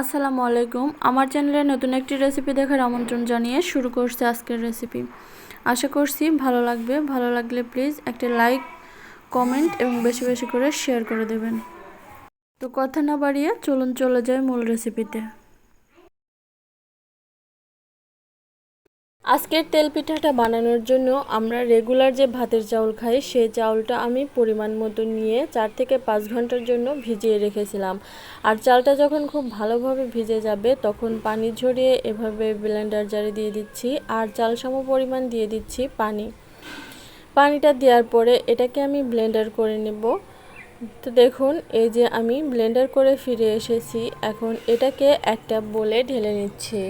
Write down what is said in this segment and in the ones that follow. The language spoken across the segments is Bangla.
আসসালামু আলাইকুম। আমার চ্যানেলে নতুন একটি রেসিপি দেখার আমন্ত্রণ জানিয়ে শুরু করছি আজকের রেসিপি আশা করছি ভালো লাগবে। ভালো লাগলে প্লিজ একটা লাইক কমেন্ট এবং বেশি বেশি করে শেয়ার করে দেবেন। তো কথা না বাড়িয়ে চলুন চলে যায় মূল রেসিপিতে আজকের তেল পিঠাটা বানানোর জন্য আমরা রেগুলার যে ভাতের চাউল খাই সেই চাউলটা আমি পরিমাণ মতো নিয়ে চার থেকে পাঁচ ঘণ্টার জন্য ভিজিয়ে রেখেছিলাম। আর চালটা যখন খুব ভালোভাবে ভিজে যাবে, তখন পানি ঝরিয়ে এভাবে ব্লেন্ডার জারে দিয়ে দিচ্ছি আর চাল সম পরিমাণ দিয়ে দিচ্ছি পানি। পানিটা দেওয়ার পরে এটাকে আমি ব্লেন্ডার করে নেব। তো দেখুন, এই যে আমি ব্লেন্ডার করে ফিরে এসেছি, এখন এটাকে একটা বলে ঢেলে নিচ্ছি।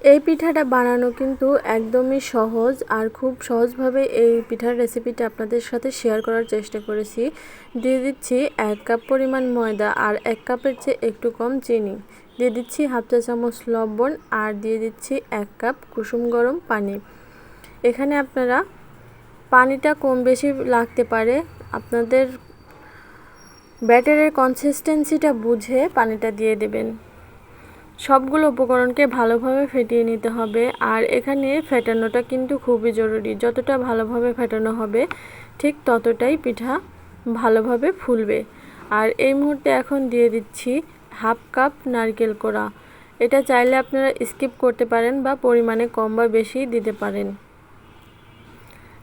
এই পিঠাটা বানানো কিন্তু একদমই সহজ আর খুব সহজভাবে এই পিঠার রেসিপিটা আপনাদের সাথে শেয়ার করার চেষ্টা করেছি। দিয়ে দিচ্ছি এক কাপ পরিমাণ ময়দা আর এক কাপের চেয়ে একটু কম চিনি। দিয়ে দিচ্ছি হাফ চা চামচ লবণ আর দিয়ে দিচ্ছি এক কাপ কুসুম গরম পানি। এখানে আপনারা পানিটা কম বেশি লাগতে পারে। আপনাদের ব্যাটারের কনসিস্টেন্সিটা বুঝে পানিটা দিয়ে দেবেন। সবগুলো উপকরণকে ভালোভাবে ফেটিয়ে নিতে হবে। আর এখানে ফেটানোটা কিন্তু খুবই জরুরি। যতটা ভালোভাবে ফেটানো হবে, ঠিক ততটাই পিঠা ভালোভাবে ফুলবে। আর এই মুহূর্তে এখন দিয়ে দিচ্ছি হাফ কাপ নারকেল কোড়া। এটা চাইলে আপনারা স্কিপ করতে পারেন বা পরিমাণে কম বা বেশি দিতে পারেন।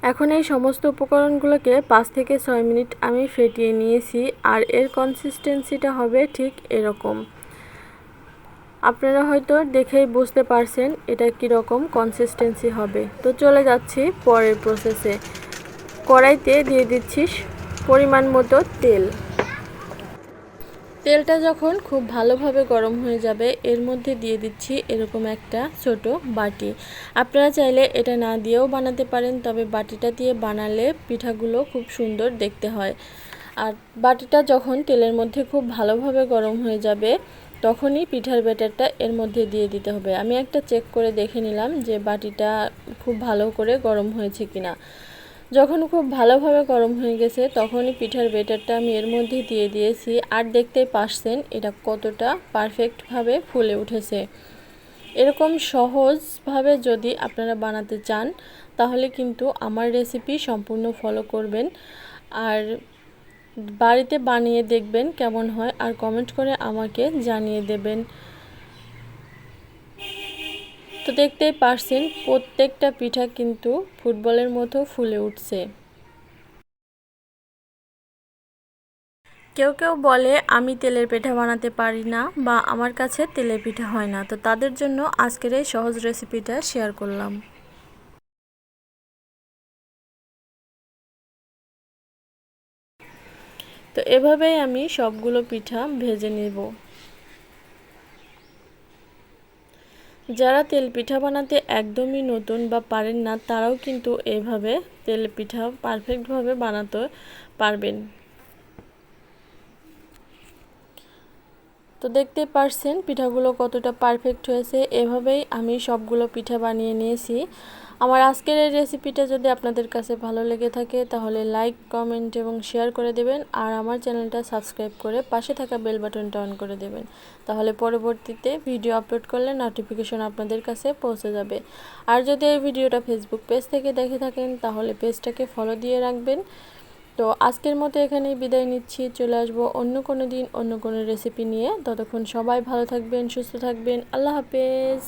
এখন এই সমস্ত উপকরণগুলোকে পাঁচ থেকে ছয় মিনিট আমি ফেটিয়ে নিয়েছি। আর এর কনসিস্টেন্সিটা হবে ঠিক এরকম। আপনারা হয়তো দেখেই বুঝতে পারছেন এটা কীরকম কনসিস্টেন্সি হবে। তো চলে যাচ্ছি পরের প্রসেসে কড়াইতে দিয়ে দিচ্ছি পরিমাণ মতো তেল। তেলটা যখন খুব ভালোভাবে গরম হয়ে যাবে, এর মধ্যে দিয়ে দিচ্ছি এরকম একটা ছোট বাটি। আপনারা চাইলে এটা না দিয়েও বানাতে পারেন, তবে বাটিটা দিয়ে বানালে পিঠাগুলো খুব সুন্দর দেখতে হয়। আর বাটিটা যখন তেলের মধ্যে খুব ভালোভাবে গরম হয়ে যাবে তখনই পিঠার ব্যাটারটা এর মধ্যে দিয়ে দিতে হবে। আমি একটা চেক করে দেখে নিলাম যে বাটিটা খুব ভালো করে গরম হয়েছে কিনা। যখন খুব ভালোভাবে গরম হয়ে গেছে, তখনই পিঠার ব্যাটারটা আমি এর মধ্যে দিয়ে দিয়েছি আর দেখতেই পারছেন এটা কতটা পারফেক্টভাবে ফুলে উঠেছে। এরকম সহজভাবে যদি আপনারা বানাতে চান, তাহলে কিন্তু আমার রেসিপি সম্পূর্ণ ফলো করবেন। আর বাড়িতে বানিয়ে দেখবেন কেমন হয় আর কমেন্ট করে আমাকে জানিয়ে দেবেন। তো দেখতেই পারছেন, প্রত্যেকটা পিঠা কিন্তু ফুটবলের মতো ফুলে উঠছে। কেউ কেউ বলে, আমি তেলের পিঠা বানাতে পারি না বা আমার কাছে তেলের পিঠা হয় না। তো তাদের জন্য আজকের এই সহজ রেসিপিটা শেয়ার করলাম। তো এভাবেই আমি সবগুলো পিঠা ভেজে নেব। যারা তেল পিঠা বানাতে একদমই নতুন বা পারেন না, তারাও কিন্তু এভাবে তেল পিঠা পারফেক্টভাবে বানাতে পারবেন। তো দেখতে পারছেন, পিঠাগুলো কতটা পারফেক্ট হয়েছে। এভাবেই আমি সবগুলো পিঠা বানিয়ে নিয়েছি। আমার আজকের এই রেসিপিটা যদি আপনাদের কাছে ভালো লেগে থাকে, তাহলে লাইক কমেন্ট এবং শেয়ার করে দেবেন। আর আমার চ্যানেলটা সাবস্ক্রাইব করে পাশে থাকা বেল বাটনটা অন করে দেবেন। তাহলে পরবর্তীতে ভিডিও আপলোড করলে নোটিফিকেশন আপনাদের কাছে পৌঁছে যাবে। আর যদি এই ভিডিওটা ফেসবুক পেজ থেকে দেখে থাকেন, তাহলে পেজটাকে ফলো দিয়ে রাখবেন। তো আজকের মতো এখানেই বিদায় নিচ্ছি, চলে আসব অন্য কোনো দিন, অন্য কোনো রেসিপি নিয়ে। ততক্ষণ সবাই ভালো থাকবেন, সুস্থ থাকবেন। আল্লাহ হাফেজ।